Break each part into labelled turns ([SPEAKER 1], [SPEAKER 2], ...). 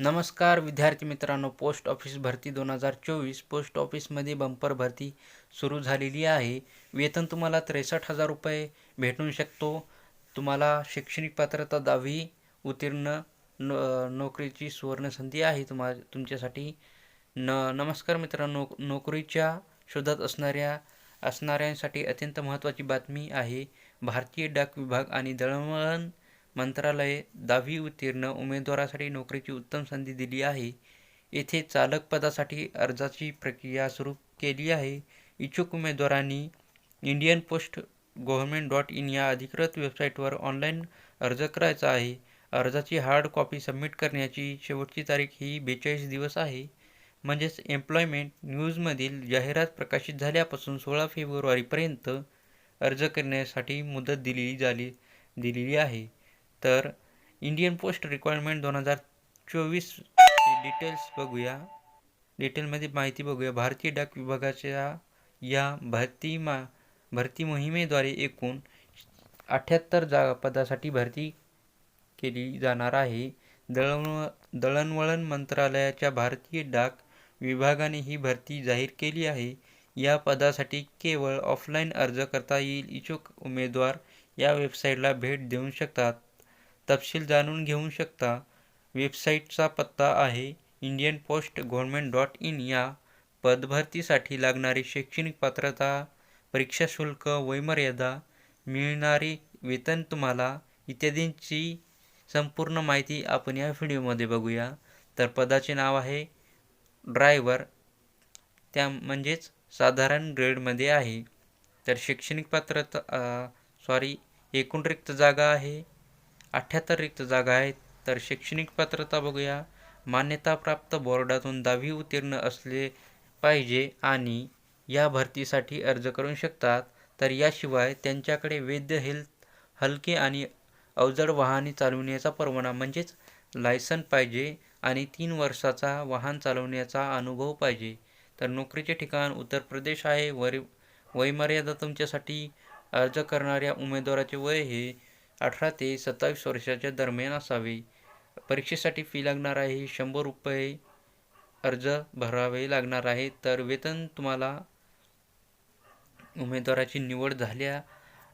[SPEAKER 1] नमस्कार विद्यार्थी मित्रांनो. पोस्ट ऑफिस भरती दोन हजार चोवीस. पोस्ट ऑफिसमध्ये बंपर भरती सुरू झालेली आहे. वेतन तुम्हाला त्रेसष्ट हजार रुपये भेटू शकतो. तुम्हाला शैक्षणिक पात्रता दहावी उत्तीर्ण नो नोकरीची सुवर्णसंधी आहे. तुम्हा तुमच्यासाठी न नमस्कार मित्रांनो. नोकरीच्या शोधात असणाऱ्या असणाऱ्यांसाठी अत्यंत महत्त्वाची बातमी आहे. भारतीय डाक विभाग आणि दळणवळण मंत्रालय दहावी उत्तीर्ण उमेदवारासाठी नोकरीची उत्तम संधी दिली आहे. येथे चालक पदासाठी अर्जाची प्रक्रिया सुरू केली आहे. इच्छुक उमेदवारांनी Indian post government dot in या अधिकृत वेबसाईटवर ऑनलाईन अर्ज करायचा आहे. अर्जाची हार्ड कॉपी सबमिट करण्याची शेवटची तारीख ही बेचाळीस दिवस आहे. म्हणजेच एम्प्लॉयमेंट न्यूजमधील जाहिरात प्रकाशित झाल्यापासून सोळा फेब्रुवारीपर्यंत अर्ज करण्यासाठी मुदत दिलेली झाली दिलेली आहे. तर इंडियन पोस्ट रिक्वायरमेंट दोन हजार चोवीस डिटेल्स बघूया. डिटेलमध्ये माहिती बघूया. भारतीय डाक विभागाच्या या भरती मा भरती मोहिमेद्वारे एकूण अठ्ठ्याहत्तर जागा पदासाठी भरती केली जाणार आहे. दळण दळणवळण मंत्रालयाच्या भारतीय डाक विभागाने ही भरती जाहीर केली आहे. या पदासाठी केवळ ऑफलाईन अर्ज करता येईल इच्छुक उमेदवार या वेबसाईटला भेट देऊ शकतात. तपशील जाणून घेऊ शकता. वेबसाईटचा पत्ता आहे Indian post government dot in या पदभरतीसाठी लागणारी शैक्षणिक पात्रता परीक्षा शुल्क वयमर्यादा मिळणारे वेतन तुम्हाला इत्यादींची संपूर्ण माहिती आपण या व्हिडिओमध्ये बघूया. तर पदाचे नाव आहे ड्रायव्हर. त्या म्हणजेच साधारण ग्रेडमध्ये आहे. तर शैक्षणिक पात्रता सॉरी एकूण रिक्त जागा आहे. अठ्ठ्याहत्तर रिक्त जागा आहेत. तर शैक्षणिक पात्रता बघूया. मान्यताप्राप्त बोर्डातून दहावी उत्तीर्ण असले पाहिजे आणि या भरतीसाठी अर्ज करू शकतात. तर याशिवाय त्यांच्याकडे वैध हेल्थ हलके आणि अवजड वाहने चालवण्याचा परवाना म्हणजेच लायसन पाहिजे आणि तीन वर्षाचा वाहन चालवण्याचा अनुभव पाहिजे. तर नोकरीचे ठिकाण उत्तर प्रदेश आहे. वरी वयमर्यादा तुमच्यासाठी अर्ज करणाऱ्या उमेदवाराचे वय हे अठरा ते सत्तावीस वर्षाच्या दरम्यान असावे. परीक्षेसाठी फी लागणार आहे. शंभर रुपये अर्ज भरावे लागणार आहे. तर वेतन तुम्हाला उमेदवाराची निवड झाल्या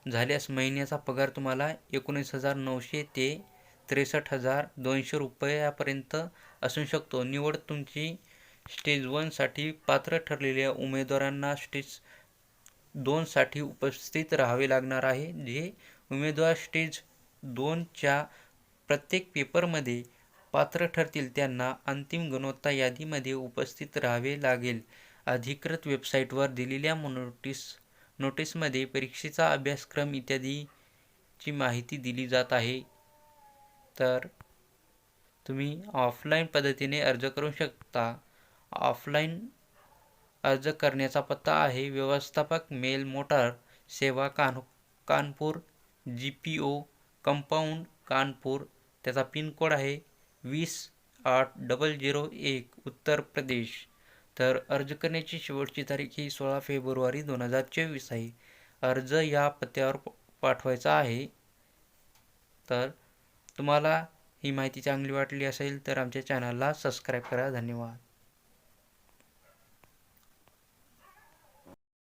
[SPEAKER 1] झाल्यास महिन्याचा पगार तुम्हाला एकोणीस हजार नऊशे ते त्रेसष्ट हजार दोनशे रुपयापर्यंत असू शकतो. निवड तुमची स्टेज वनसाठी पात्र ठरलेल्या उमेदवारांना स्टेज दोनसाठी उपस्थित राहावे लागणार आहे. जे उमेदवार स्टेज दोनच्या प्रत्येक पेपरमध्ये पात्र ठरतील त्यांना अंतिम गुणवत्ता यादीमध्ये उपस्थित राहावे लागेल. अधिकृत वेबसाईटवर दिलेल्या नोटीस नोटीसमध्ये परीक्षेचा अभ्यासक्रम इत्यादीची माहिती दिली जात आहे. तर तुम्ही ऑफलाईन पद्धतीने अर्ज करू शकता. ऑफलाईन अर्ज करण्याचा पत्ता आहे. व्यवस्थापक मेल मोटार सेवा कान Kanpur G P O compound Kanpur त्याचा पिनकोड आहे. वीस आठ डबल झिरो एक उत्तर प्रदेश. तर अर्ज करण्याची शेवटची तारीख ही सोळा फेब्रुवारी दोन हजार चोवीस आहे. अर्ज या पत्त्यावर पाठवायचा आहे. तर तुम्हाला ही माहिती चांगली वाटली असेल तर आमच्या चॅनलला सबस्क्राईब करा. धन्यवाद.